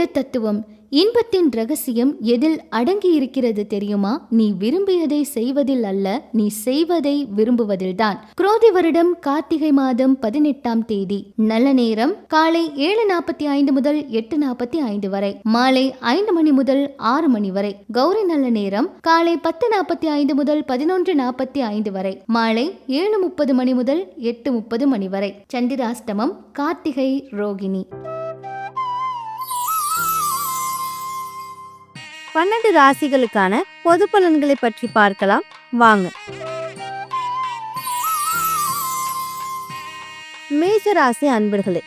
இன்றைய தத்துவம் இன்பத்தின் ரகசியம் எதில் அடங்கி இருக்கிறது தெரியுமா? நீ விரும்பியதை செய்வதில் அல்ல நீ செய்வதை விரும்புவதில்தான். குரோதி வருடம் கார்த்திகை மாதம் பதினெட்டாம் தேதி. நல்ல நேரம் காலை ஏழு நாற்பத்தி ஐந்து முதல் எட்டு நாற்பத்தி ஐந்து வரை. மாலை ஐந்து மணி முதல் ஆறு மணி வரை. கௌரி நல்ல நேரம் காலை பத்து நாற்பத்தி ஐந்து முதல் பதினொன்று நாற்பத்தி ஐந்து வரை. மாலை ஏழு முப்பது மணி முதல் எட்டு முப்பது மணி வரை. சந்திராஷ்டமம் கார்த்திகை ரோகிணி. பன்னெண்டு ராசிகளுக்கான பொது பலன்களை பற்றி பார்க்கலாம். வாங்க. மேஷ ராசி அன்பர்களே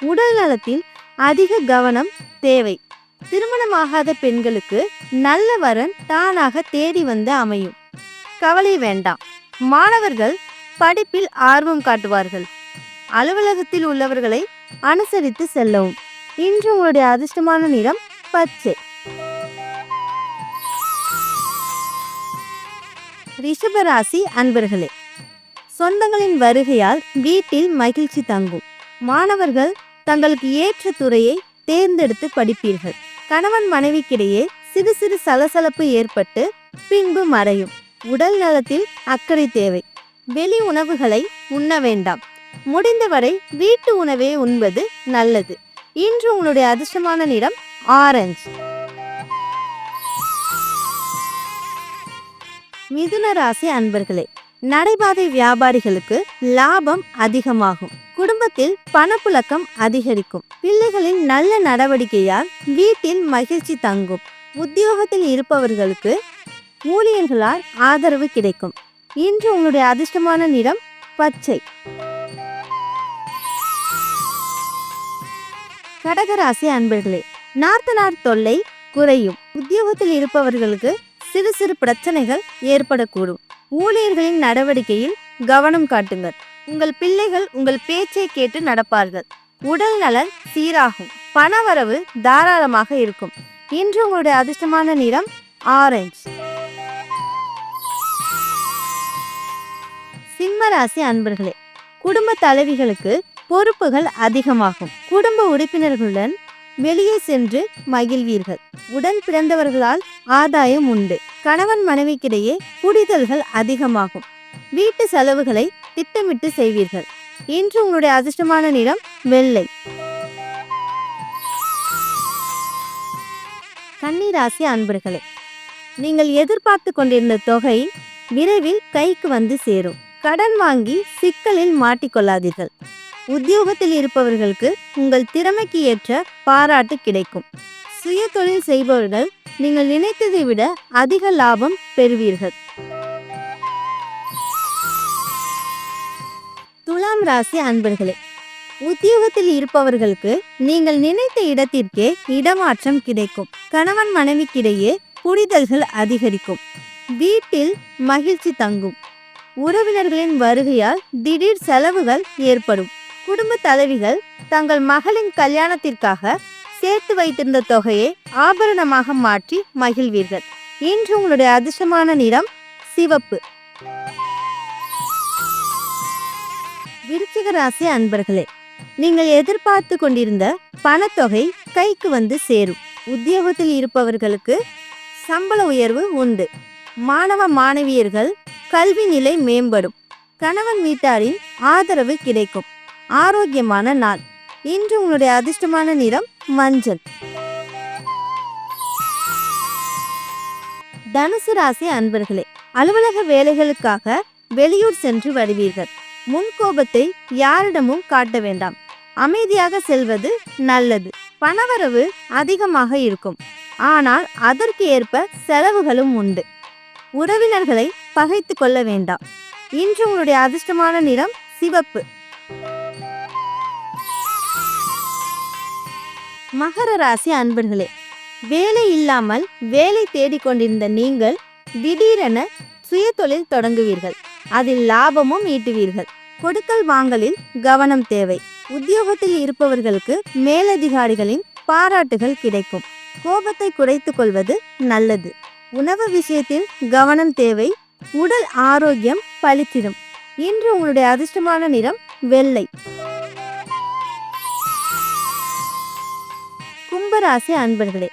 உடல் நலத்தில் அதிக கவனம் தேவை. திருமணமாகாத பெண்களுக்கு நல்ல வரன் தானாக தேடி வந்து அமையும். கவலை வேண்டாம். மாணவர்கள் படிப்பில் ஆர்வம் காட்டுவார்கள். அலுவலகத்தில் உள்ளவர்களை அனுசரித்து செல்லவும். இன்று உங்களுடைய அதிர்ஷ்டமான நிறம் பச்சை. ரிஷபராசி அன்பர்களே சொந்தங்களின் வருகையால் வீட்டில் மகிழ்ச்சி தங்கும். மாணவர்கள் தங்களுக்கு ஏற்ற துறையை தேர்ந்தெடுத்து படிப்பீர்கள். கணவன் மனைவிக்கிடையே சிறு சிறு சலசலப்பு ஏற்பட்டு பின்பு மறையும். உடல் நலத்தில் அக்கறை தேவை. வெளி உணவுகளை உண்ண வேண்டாம். முடிந்தவரை வீட்டு உணவே உண்பது நல்லது. இன்று உங்களுடைய அதிர்ஷ்டமான நிறம் ஆரஞ்சு. மிதுன ராசி அன்பர்களே நடைபாதை வியாபாரிகளுக்கு லாபம் அதிகமாகும். குடும்பத்தில் பணப்புழக்கம் அதிகரிக்கும். பிள்ளைகளின் நல்ல நடவடிக்கையால் வீட்டில் மகிழ்ச்சி தங்கும். உத்தியோகத்தில் இருப்பவர்களுக்கு ஊழியர்களால் ஆதரவு கிடைக்கும். இன்று உங்களுடைய அதிர்ஷ்டமான நிறம் பச்சை. கடகராசி அன்பர்களே நார்த்தனார் தொல்லை குறையும். உத்தியோகத்தில் இருப்பவர்களுக்கு சிறு சிறு பிரச்சனைகள் ஏற்படக்கூடும். ஊழியர்களின் நடவடிக்கையில் கவனம் காட்டுங்கள். உங்கள் பிள்ளைகள் உங்கள் பேச்சை கேட்டு நடப்பார்கள். உடல் நலன் சீராகும். பணவரவு தாராளமாக இருக்கும். இன்று உங்களுடைய அதிர்ஷ்டமான நிறம் ஆரஞ்சு. சிம்மராசி அன்பர்களே குடும்ப தலைவிகளுக்கு பொறுப்புகள் அதிகமாகும். குடும்ப உறுப்பினர்களுடன் வெளியே சென்று மகிழ்வீர்கள். உடன் பிறந்தவர்களால் ஆதாயம் உண்டு. கணவன் மனைவிக்கிடையே புரிதல்கள் அதிகமாகும். வீட்டு செலவுகளை திட்டமிட்டு செய்வீர்கள். இன்று உங்களுடைய அதிர்ஷ்டமான நிறம் வெள்ளை. கன்னிராசி அன்பர்களே நீங்கள் எதிர்பார்த்து கொண்டிருந்த தொகை விரைவில் கைக்கு வந்து சேரும். கடன் வாங்கி சிக்கலில் மாட்டிக்கொள்ளாதீர்கள். உத்தியோகத்தில் இருப்பவர்களுக்கு உங்கள் திறமைக்கு ஏற்ற பாராட்டு கிடைக்கும். சுய தொழில் செய்பவர்கள் நீங்கள் நினைத்ததை விட அதிக லாபம் பெறுவீர்கள். துலாம் ராசி அன்பர்களே உத்தியோகத்தில் இருப்பவர்களுக்கு நீங்கள் நினைத்த இடத்திற்கே இடமாற்றம் கிடைக்கும். கணவன் மனைவிக்கிடையே புரிதல்கள் அதிகரிக்கும். வீட்டில் மகிழ்ச்சி தங்கும். உறவினர்களின் வருகையால் திடீர் செலவுகள் ஏற்படும். குடும்ப தலைவிகள் தங்கள் மகளின் கல்யாணத்திற்காக சேர்த்து வைத்திருந்த தொகையை ஆபரணமாக மாற்றி மகிழ்வீர்கள். இன்று உங்களுடைய அதிர்ஷ்டமான நிறம் சிவப்பு. விருச்சிக ராசி அன்பர்களே நீங்கள் எதிர்பார்த்து கொண்டிருந்த பணத்தொகை கைக்கு வந்து சேரும். உத்தியோகத்தில் இருப்பவர்களுக்கு சம்பள உயர்வு உண்டு. மாணவ மாணவியர்கள் கல்வி நிலை மேம்படும். கணவன் வீட்டாரின் ஆதரவு கிடைக்கும். ஆரோக்கியமான நாள். இன்று உங்களுடைய அதிர்ஷ்டமான நிறம் மஞ்சள். தனுசு ராசி அன்பர்களே அலுவலக வேலைகளுக்காக வெளியூர் சென்று வருவீர்கள். முன்கோபத்தை யாரிடமும் காட்ட வேண்டாம். அமைதியாக செல்வது நல்லது. பணவரவு அதிகமாக இருக்கும். ஆனால் அதற்கு ஏற்ப செலவுகளும் உண்டு. உறவினர்களை பகைத்து கொள்ள வேண்டாம். இன்று உங்களுடைய அதிர்ஷ்டமான நிறம் சிவப்பு. மகர ராசி அன்பர்களே வேலை இல்லாமல் வேலை தேடிக்கொண்டிருந்த நீங்கள் திடீரென சுயதொழில் தொடங்குவீர்கள். அதில் லாபமும் ஈட்டுவீர்கள். கொடுக்கல் வாங்கலில் கவனம் தேவை. உத்தியோகத்தில் இருப்பவர்களுக்கு மேலதிகாரிகளின் பாராட்டுகள் கிடைக்கும். கோபத்தை குறைத்துக் கொள்வது நல்லது. உணவு விஷயத்தில் கவனம் தேவை. உடல் ஆரோக்கியம் பளிச்சிடும் இன்று உங்களுடைய அதிர்ஷ்டமான நிறம் வெள்ளை. கும்ப அன்பர்களே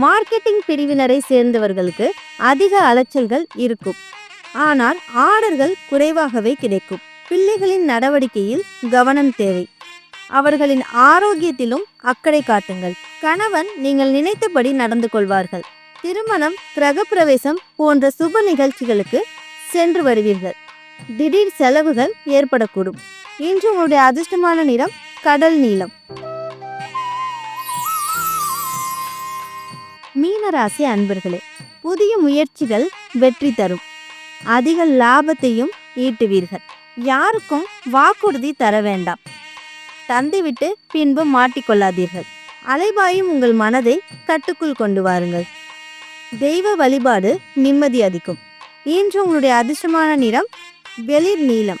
மார்க்கெட்டிங் பிரிவினரை சேர்ந்தவர்களுக்கு அதிக அலைச்சல்கள் இருக்கும். ஆனால் ஆர்டர்கள் குறைவாகவே கிடைக்கும். பிள்ளைகளின் நடவடிக்கையில் கவனம் தேவை. அவர்களின் ஆரோக்கியத்திலும் அக்கறை காட்டுங்கள். கணவன் நீங்கள் நினைத்தபடி நடந்து கொள்வார்கள். திருமணம் கிரகப்பிரவேசம் போன்ற சுப நிகழ்ச்சிகளுக்கு சென்று வருவீர்கள். திடீர் செலவுகள் ஏற்படக்கூடும். இன்று உங்களுடைய அதிர்ஷ்டமான நிறம் கடல் நீளம் மீனராசி அன்பர்களே புதிய முயற்சிகள் வெற்றி தரும். அதிக லாபத்தையும் ஈட்டுவீர்கள். யாருக்கும் வாக்குறுதி தர வேண்டாம். தந்துவிட்டு பின்பு மாட்டிக்கொள்ளாதீர்கள். அலைபாயும் உங்கள் மனதை கட்டுக்குள் கொண்டு வாருங்கள். தெய்வ வழிபாடு நிம்மதி அதிக்கும் இன்று உங்களுடைய அதிர்ஷ்டமான நிறம் வெளிர் நீளம்